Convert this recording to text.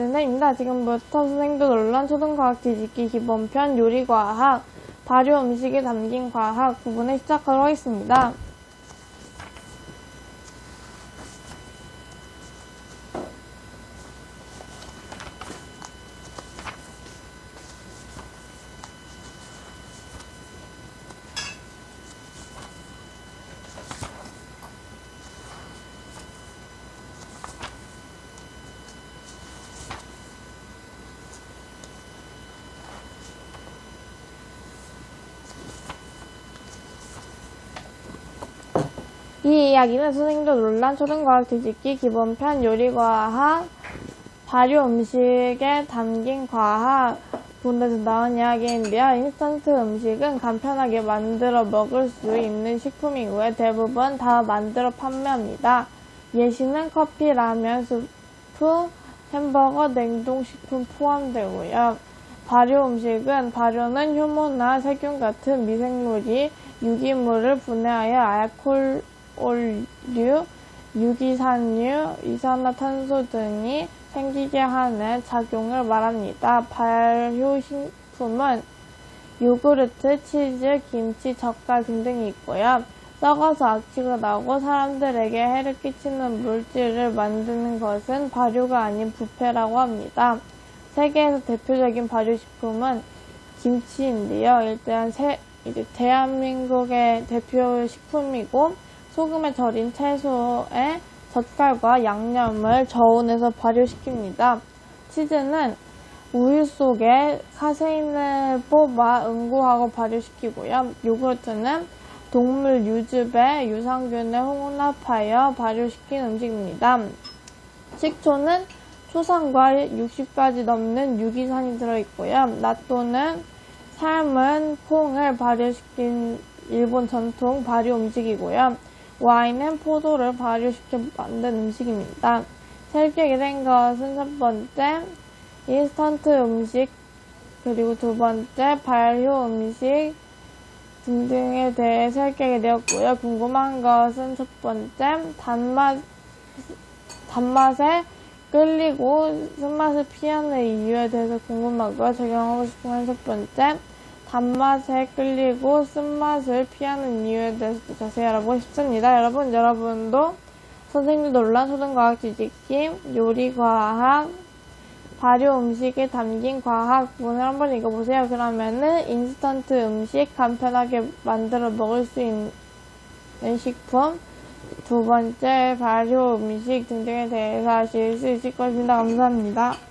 선생입니다. 지금부터 선생도 논란 초등과학 뒤집기 기본편 요리과학 발효 음식에 담긴 과학 부분을 시작하도록 하겠습니다. 이 이야기는 선생도 논란 초등과학 뒤집기 기본편 요리과학 발효 음식에 담긴 과학 부분에서 나온 이야기인데요. 인스턴트 음식은 간편하게 만들어 먹을 수 있는 식품이고요. 대부분 다 만들어 판매합니다. 예시는 커피, 라면, 수프, 햄버거, 냉동식품 포함되고요. 발효 음식은 발효는 효모나 세균 같은 미생물이 유기물을 분해하여 알코올 류, 유기산류, 이산화탄소 등이 생기게 하는 작용을 말합니다. 발효식품은 요구르트, 치즈, 김치, 젓갈 등등이 있고요. 썩어서 악취가 나고 사람들에게 해를 끼치는 물질을 만드는 것은 발효가 아닌 부패라고 합니다. 세계에서 대표적인 발효식품은 김치인데요. 일단 세, 이제 대한민국의 대표 식품이고 소금에 절인 채소에 젓갈과 양념을 저온에서 발효시킵니다. 치즈는 우유 속에 카세인을 뽑아 응고하고 발효시키고요. 요구르트는 동물 유즙에 유산균을 혼합하여 발효시킨 음식입니다. 식초는 초산과 60가지 넘는 유기산이 들어있고요. 나또는 삶은 콩을 발효시킨 일본 전통 발효 음식이고요. 와인은 포도를 발효시켜 만든 음식입니다. 설계하게 된 것은 첫 번째, 인스턴트 음식, 그리고 두 번째, 발효 음식 등등에 대해 설계하게 되었고요. 궁금한 것은 첫 번째, 단맛, 단맛에 끌리고 쓴맛을 피하는 이유에 대해서 궁금하고요. 적용하고 싶은 건첫 번째, 단맛에 끌리고 쓴맛을 피하는 이유에 대해서도 자세히 알아보고 싶습니다. 여러분, 여러분도 선생님 논란 초등과학 뒤집기, 요리과학, 발효 음식에 담긴 과학 부분을 한번 읽어보세요. 그러면은 인스턴트 음식, 간편하게 만들어 먹을 수 있는 식품, 두 번째 발효 음식 등등에 대해서 아실 수 있을 것입니다. 감사합니다.